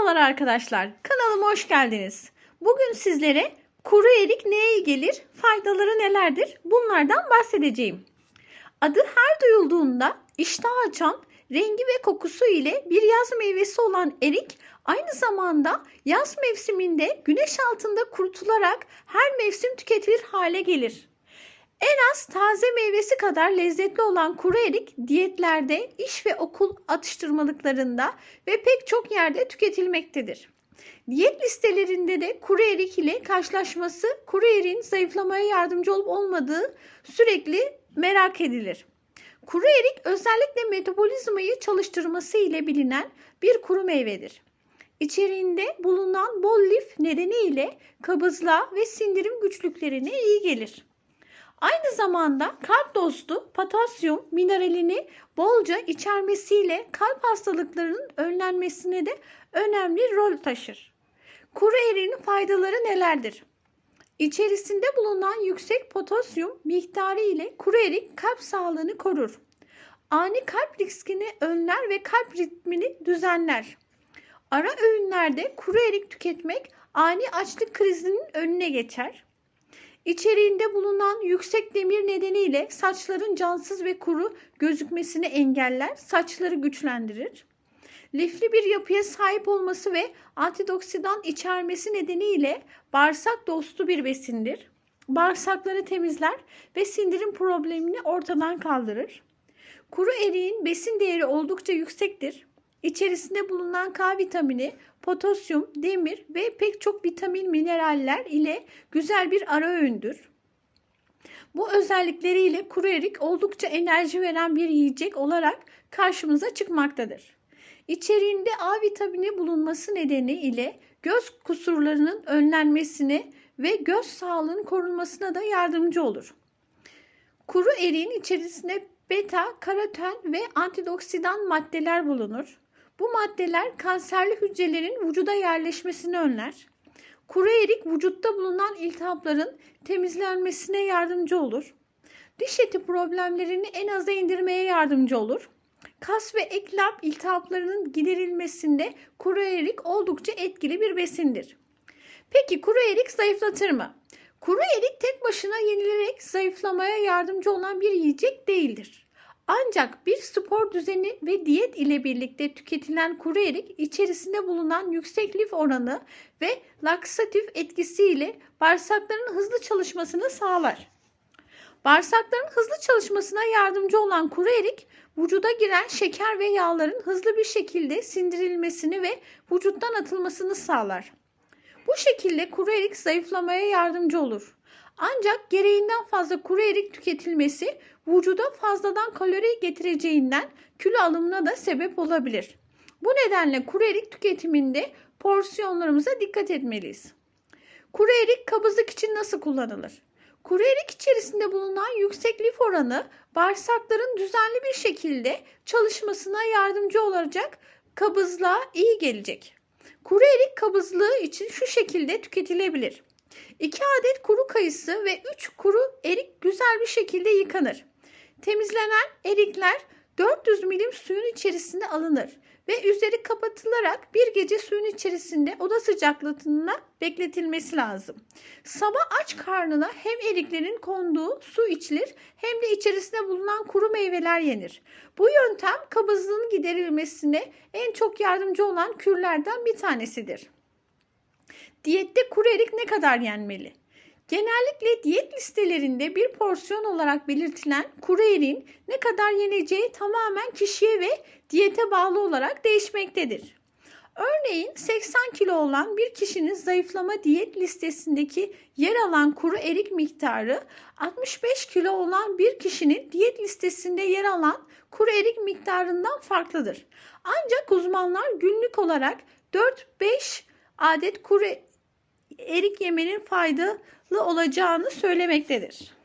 Merhabalar arkadaşlar. Kanalıma hoş geldiniz. Bugün sizlere kuru erik neye gelir, faydaları nelerdir bunlardan bahsedeceğim. Adı her duyulduğunda iştah açan, rengi ve kokusu ile bir yaz meyvesi olan erik aynı zamanda yaz mevsiminde güneş altında kurutularak her mevsim tüketilir hale gelir. En az taze meyvesi kadar lezzetli olan kuru erik diyetlerde, iş ve okul atıştırmalıklarında ve pek çok yerde tüketilmektedir. Diyet listelerinde de kuru erik ile karşılaşması kuru eriğin zayıflamaya yardımcı olup olmadığı sürekli merak edilir. Kuru erik özellikle metabolizmayı çalıştırması ile bilinen bir kuru meyvedir. İçeriğinde bulunan bol lif nedeniyle kabızlığa ve sindirim güçlüklerine iyi gelir. Aynı zamanda kalp dostu potasyum mineralini bolca içermesiyle kalp hastalıklarının önlenmesine de önemli rol taşır. Kuru eriğin faydaları nelerdir? İçerisinde bulunan yüksek potasyum miktarı ile kuru erik kalp sağlığını korur. Ani kalp riskini önler ve kalp ritmini düzenler. Ara öğünlerde kuru erik tüketmek ani açlık krizinin önüne geçer. İçeriğinde bulunan yüksek demir nedeniyle saçların cansız ve kuru gözükmesini engeller, saçları güçlendirir. Lifli bir yapıya sahip olması ve antioksidan içermesi nedeniyle bağırsak dostu bir besindir. Bağırsakları temizler ve sindirim problemini ortadan kaldırır. Kuru eriğin besin değeri oldukça yüksektir. İçerisinde bulunan K vitamini, potasyum, demir ve pek çok vitamin mineraller ile güzel bir ara öğündür. Bu özellikleriyle kuru erik oldukça enerji veren bir yiyecek olarak karşımıza çıkmaktadır. İçeriğinde A vitamini bulunması nedeniyle göz kusurlarının önlenmesine ve göz sağlığının korunmasına da yardımcı olur. Kuru eriğin içerisinde beta, karoten ve antioksidan maddeler bulunur. Bu maddeler kanserli hücrelerin vücuda yerleşmesini önler. Kuru erik vücutta bulunan iltihapların temizlenmesine yardımcı olur. Diş eti problemlerini en aza indirmeye yardımcı olur. Kas ve eklem iltihaplarının giderilmesinde kuru erik oldukça etkili bir besindir. Peki kuru erik zayıflatır mı? Kuru erik tek başına yenilerek zayıflamaya yardımcı olan bir yiyecek değildir. Ancak bir spor düzeni ve diyet ile birlikte tüketilen kuru erik içerisinde bulunan yüksek lif oranı ve laksatif etkisiyle bağırsakların hızlı çalışmasını sağlar. Bağırsakların hızlı çalışmasına yardımcı olan kuru erik vücuda giren şeker ve yağların hızlı bir şekilde sindirilmesini ve vücuttan atılmasını sağlar. Bu şekilde kuru erik zayıflamaya yardımcı olur. Ancak gereğinden fazla kuru erik tüketilmesi vücuda fazladan kalori getireceğinden kilo alımına da sebep olabilir. Bu nedenle kuru erik tüketiminde porsiyonlarımıza dikkat etmeliyiz. Kuru erik kabızlık için nasıl kullanılır? Kuru erik içerisinde bulunan yüksek lif oranı bağırsakların düzenli bir şekilde çalışmasına yardımcı olacak kabızlığa iyi gelecek. Kuru erik kabızlığı için şu şekilde tüketilebilir. 2 adet kuru kayısı ve 3 kuru erik güzel bir şekilde yıkanır. Temizlenen erikler 400 milim suyun içerisine alınır ve üzeri kapatılarak bir gece suyun içerisinde oda sıcaklığında bekletilmesi lazım. Sabah aç karnına hem eriklerin konduğu su içilir hem de içerisinde bulunan kuru meyveler yenir. Bu yöntem kabızlığın giderilmesine en çok yardımcı olan kürlerden bir tanesidir. Diyette kuru erik ne kadar yenmeli? Genellikle diyet listelerinde bir porsiyon olarak belirtilen kuru eriğin ne kadar yeneceği tamamen kişiye ve diyete bağlı olarak değişmektedir. Örneğin 80 kilo olan bir kişinin zayıflama diyet listesindeki yer alan kuru erik miktarı 65 kilo olan bir kişinin diyet listesinde yer alan kuru erik miktarından farklıdır. Ancak uzmanlar günlük olarak 4-5 adet kuru erik yemenin faydalı olacağını söylemektedir.